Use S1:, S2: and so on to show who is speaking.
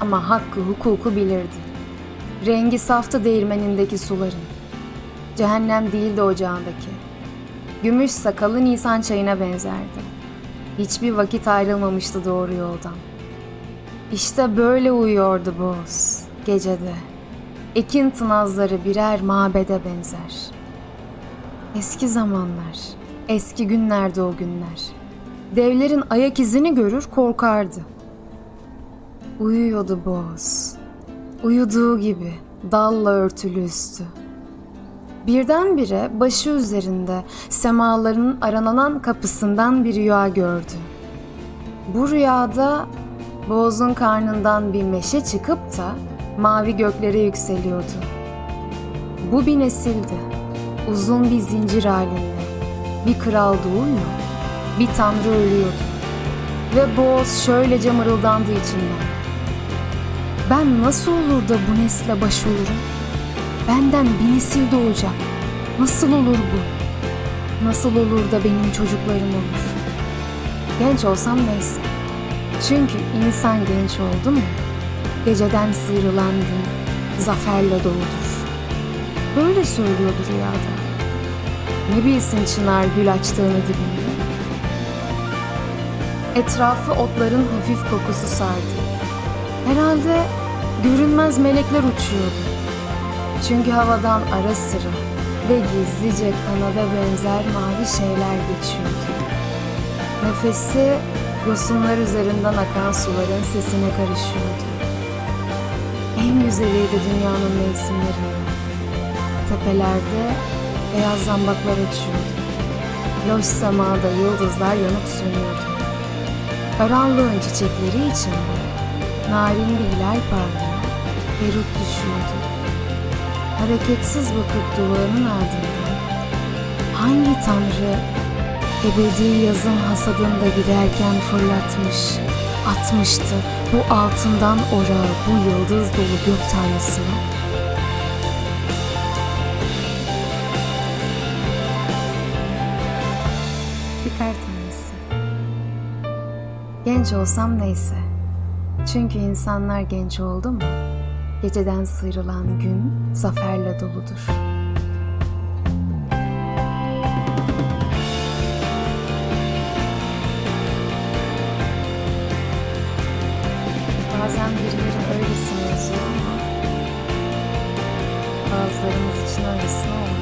S1: Ama hakkı hukuku bilirdi. Rengi saftı değirmenindeki suların. Cehennem değildi ocağındaki. Gümüş sakalı Nisan çayına benzerdi. Hiçbir vakit ayrılmamıştı doğru yoldan. İşte böyle uyuyordu Boz gecede. Ekin tınazları birer mabede benzer. Eski zamanlar, eski günlerde o günler. Devlerin ayak izini görür korkardı. Uyuyordu Boz. Uyuduğu gibi dalla örtülü üstü. Birdenbire başı üzerinde semaların aralanan kapısından bir rüya gördü. Bu rüyada Boğaz'ın karnından bir meşe çıkıp da mavi göklere yükseliyordu. Bu bir nesildi. Uzun bir zincir halinde. Bir kral doğuyor, bir tanrı ölüyordu. Ve Boğaz şöylece mırıldandı içinden. Ben nasıl olur da bu nesle baş olurum? Benden bir nesil doğacak. Nasıl olur bu? Nasıl olur da benim çocuklarım olur? Genç olsam neyse. Çünkü insan genç oldu mu? Geceden sıyrılan gün zaferle doludur. Böyle söylüyordu rüyada. Ne bilsin çınar gül açtığını dibinde. Etrafı otların hafif kokusu sardı. Herhalde görünmez melekler uçuyordu. Çünkü havadan ara sıra ve gizlice kanada benzer mavi şeyler geçiyordu. Nefesi yosunlar üzerinden akan suların sesine karışıyordu. En güzeliydi dünyanın mevsimleri. Tepelerde beyaz zambaklar uçuyordu. Loş semada yıldızlar yanıp sönüyordu. Karanlığın çiçekleri içinde narin bir hilal parlağı peruk düşüyordu. Hareketsiz bakıp duvarın ardından hangi tanrı ebedi yazın hasadında giderken fırlatmış, atmıştı bu altından orağı bu yıldız dolu gök tanrısına? Bir kar tanesi. Genç olsam neyse. Çünkü insanlar genç oldu mu? Geceden sıyrılan gün zaferle doludur. Bazen birileri öylesine yazıyor ama bazılarımız için öylesine